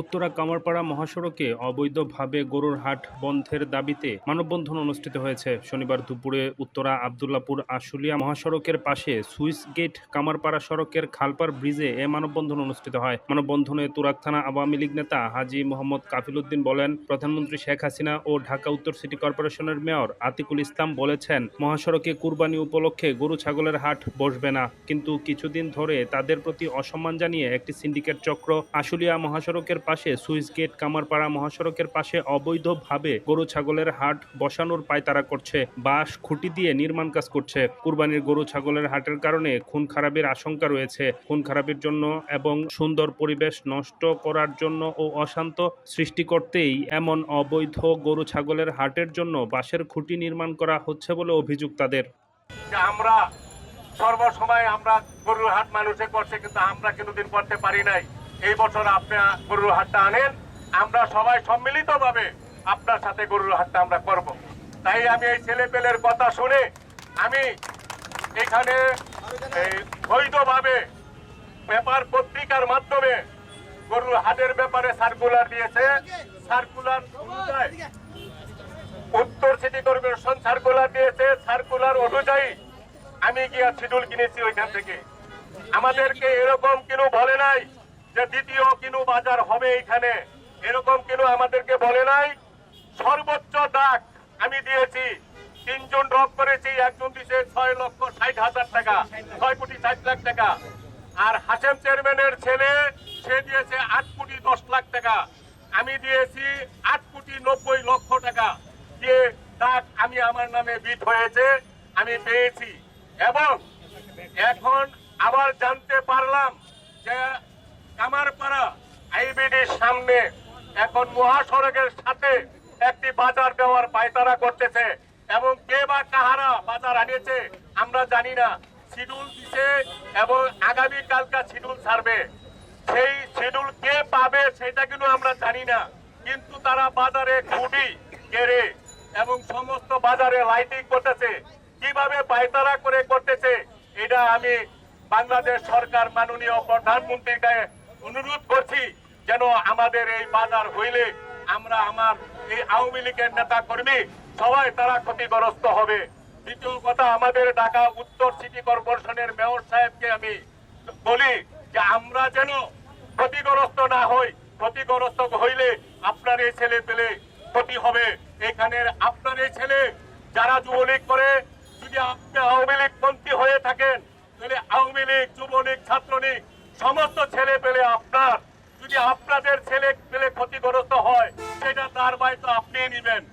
উত্তরা কামারপাড়া মহাসড়কে অবৈধভাবে গরুর হাট বন্ধের দাবিতে মানববন্ধন অনুষ্ঠিত হয়েছে। শনিবার দুপুরে উত্তরা আবদুল্লাপুর আশুলিয়া মহাসড়কের পাশে সুইস গেট কামারপাড়া সড়কের খালপার ব্রিজে এ মানববন্ধন অনুষ্ঠিত হয়। মানববন্ধনে তুরাক থানা আওয়ামী লীগ নেতা হাজি মোহাম্মদ কাফিল উদ্দিন বলেন, প্রধানমন্ত্রী শেখ হাসিনা ও ঢাকা উত্তর সিটি কর্পোরেশনের মেয়র আতিকুল ইসলাম বলেছেন, মহাসড়কে কুরবানি উপলক্ষে গরু ছাগলের হাট বসবে না। কিন্তু কিছুদিন ধরে তাদের প্রতি অসম্মান জানিয়ে একটি সিন্ডিকেট চক্র আশুলিয়া মহাসড়কের পাশে সুইস গেট, কামারপাড়া মহাসড়কের পাশে অবৈধভাবে গরু ছাগলের হাট বসানোর পায়তারা করছে। বাঁশ, খুঁটি দিয়ে নির্মাণ কাজ করছে। কুরবানির গরু ছাগলের হাটের কারণে খুন খারাপের আশঙ্কা রয়েছে। খুন খারাপের জন্য এবং সুন্দর পরিবেশ নষ্ট করার জন্য ও অশান্ত সৃষ্টি করতেই এমন অবৈধ গরু ছাগলের হাটের জন্য বাঁশের খুঁটি নির্মাণ করা হচ্ছে বলে অভিযোগ তাদের। আমরা সর্বসময় আমরা গরুর হাট মানুষে করছে কিন্তু আমরা কোনোদিন করতে পারি নাই। এই বছর আপনি গরুর হাটটা আনেন। আমরা সবাই সম্মিলিত ভাবে আপনার সাথে গরুর হাটটা আমরা করব। তাই আমি এই ছেলে পেলের কথা শুনে আমি এখানে বৈধভাবে পেপার পত্রিকার মাধ্যমে গরুর হাটের ব্যাপারে সার্কুলার দিয়েছে। সার্কুলার উত্তর সিটি কর্পোরেশন সার্কুলার দিয়েছে। সার্কুলার অনুযায়ী আমি গিয়া শিডিউল কিনেছি ওইখান থেকে। আমাদেরকে এরকম কিনু বলে নাই। যে দ্বিতীয় কিনু বাজার হবে এখানে, এরকম কিনু আমাদেরকে বলে নাই। সর্বোচ্চ ডাক আমি দিয়েছি। তিনজন ড্রপ করেছি, একজন দিয়েছে ছয় লক্ষ ষাট হাজার টাকা, ছয় কোটি ষাট লাখ টাকা। আর হাসেম চেয়ারম্যানের ছেলে, সে দিয়েছে আট কোটি দশ লাখ টাকা। আমি দিয়েছি আট কোটি নব্বই লক্ষ টাকা। যে ডাক আমি আমার নামে বিট হয়েছে, আমি পেয়েছি। এবং এখন আবার জানতে পারলাম যে কামারপাড়া আইবিডির সামনে এখন মহাসড়কের সাথে একটি বাজার দেওয়ার পায়তারা করতেছে এবং কে বা কাহারা বাজার আনিয়েছে আমরা জানি না। শিডিউল দিছে এবং আগামী কালকা শিডিউল ছাড়বে। সেই শিডিউল কে পাবে সেটা কিন্তু আমরা জানি না। কিন্তু তারা বাজারে খুবই কেড়ে এবং সমস্ত বাজারে লাইটিং করতেছে। কীভাবে পায়তারা করে করতেছে, এটা আমি বাংলাদেশ সরকার মাননীয় প্রধানমন্ত্রীকে অনুরোধ করছি যেন আমাদের এই বাজার হইলে আমরা আমার এই আওয়ামী লীগের নেতা কর্মী সবাই তারা ক্ষতিগ্রস্ত হবে। দ্বিতীয় কথা, আমাদের ঢাকা উত্তর সিটি কর্পোরেশনের মেয়র সাহেবকে আমি বলি যে আমরা যেন ক্ষতিগ্রস্ত না হই, ক্ষতিগ্রস্ত হইলে আপনার এই ছেলে পেলে ক্ষতি হবে। এখানের আপনার এই ছেলে যারা যুবলীগ করে, যদি আপনি আওয়ামী লীগ পন্থী হয়ে থাকেন, তাহলে আওয়ামী লীগ, যুবলীগ, ছাত্রলীগ সমস্ত ছেলে পেলে আপনার। যদি আপনাদের ছেলে পেলে ক্ষতিগ্রস্ত হয়, সেটা তার তো আপনি নিবেন।